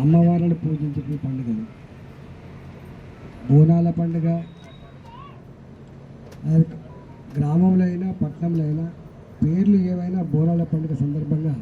అమ్మవారిని పూజించే పండుగలు బోనాల పండుగ గ్రామంలో అయినా పట్టణంలో అయినా పేర్లు ఏవైనా బోనాల పండుగ సందర్భంగా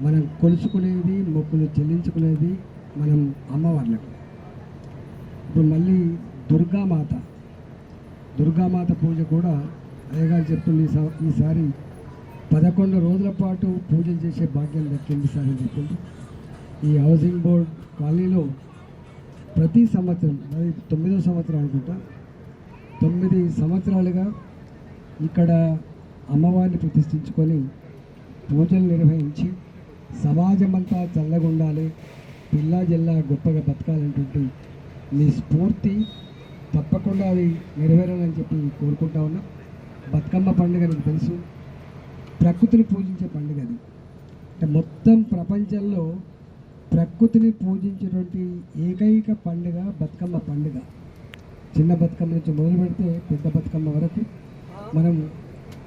మనం కొలుచుకునేది మొక్కులు చెల్లించుకునేది మనం అమ్మవార్లకు. ఇప్పుడు మళ్ళీ దుర్గామాత దుర్గామాత పూజ కూడా అయ్యగారు చెప్తుంది ఈసారి పదకొండు రోజుల పాటు పూజలు చేసే భాగ్యం దక్కింది సార్ అని చెప్పింది ఈ హౌసింగ్ బోర్డ్ కాలనీలో ప్రతి సంవత్సరం అది తొమ్మిదో సంవత్సరం అనుకుంటా తొమ్మిది సంవత్సరాలుగా ఇక్కడ అమ్మవారిని ప్రతిష్ఠించుకొని పూజలు నిర్వహించి సమాజమంతా చల్లగా ఉండాలి పిల్లా జిల్లా గొప్పగా బతకాలనేటువంటి మీ స్ఫూర్తి తప్పకుండా అది నెరవేరాలని చెప్పి కోరుకుంటా ఉన్నా. బతుకమ్మ పండుగ నాకు తెలుసు ప్రకృతిని పూజించే పండుగ అది. అంటే మొత్తం ప్రపంచంలో ప్రకృతిని పూజించినటువంటి ఏకైక పండుగ బతుకమ్మ పండుగ. చిన్న బతుకమ్మ నుంచి మొదలు పెడితే పెద్ద బతుకమ్మ వరకు మనం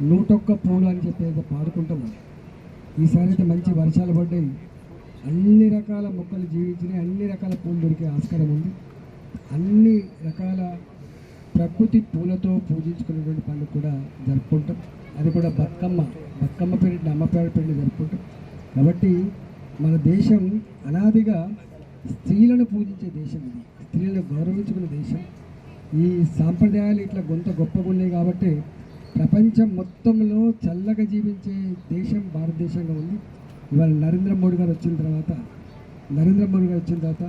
నూటొక్క పూలు అని చెప్పి అయితే పాడుకుంటాం ఈసారి అయితే మంచి వర్షాలు పడ్డాయి. అన్ని రకాల మొక్కలు జీవించినాయి. అన్ని రకాల పూలు దొరికే ఆస్కారం ఉంది. అన్ని రకాల ప్రకృతి పూలతో పూజించుకునేటువంటి పండుగ కూడా జరుపుకుంటాం. అది కూడా బతుకమ్మ. బతుకమ్మ పేరు అమ్మ పేరు పేరు జరుపుకుంటాం. కాబట్టి మన దేశం అనాదిగా స్త్రీలను పూజించే దేశం ఇది. స్త్రీలను గౌరవించుకునే దేశం. ఈ సాంప్రదాయాలు ఇట్లా గొంత గొప్పగా ఉన్నాయి కాబట్టి ప్రపంచం మొత్తంలో చల్లగా జీవించే దేశం భారతదేశంగా ఉంది. ఇవాళ నరేంద్ర మోడీ గారు వచ్చిన తర్వాత నరేంద్ర మోడీ గారు వచ్చిన తర్వాత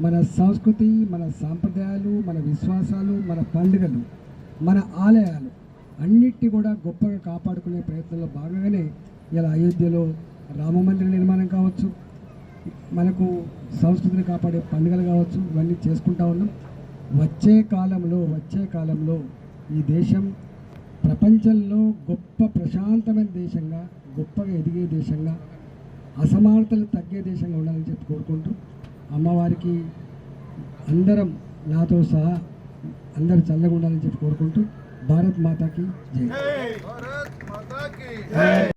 మన సంస్కృతి మన సాంప్రదాయాలు మన విశ్వాసాలు మన పండుగలు మన ఆలయాలు అన్నిటి కూడా గొప్పగా కాపాడుకునే ప్రయత్నంలో భాగంగానే ఇలా అయోధ్యలో రామ మందిర కావచ్చు మనకు సంస్కృతిని కాపాడే పండుగలు కావచ్చు ఇవన్నీ చేసుకుంటా ఉన్నాం. వచ్చే కాలంలో వచ్చే కాలంలో ఈ దేశం ప్రపంచంలో గొప్ప ప్రశాంతమైన దేశంగా గొప్పగా ఎదిగే దేశంగా అసమానతలు తగ్గే దేశంగా ఉండాలని చెప్పి కోరుకుంటూ అమ్మవారికి అందరం నాతో సహా అందరు చల్లగా ఉండాలని చెప్పి కోరుకుంటూ భారత్ మాతాకి జై.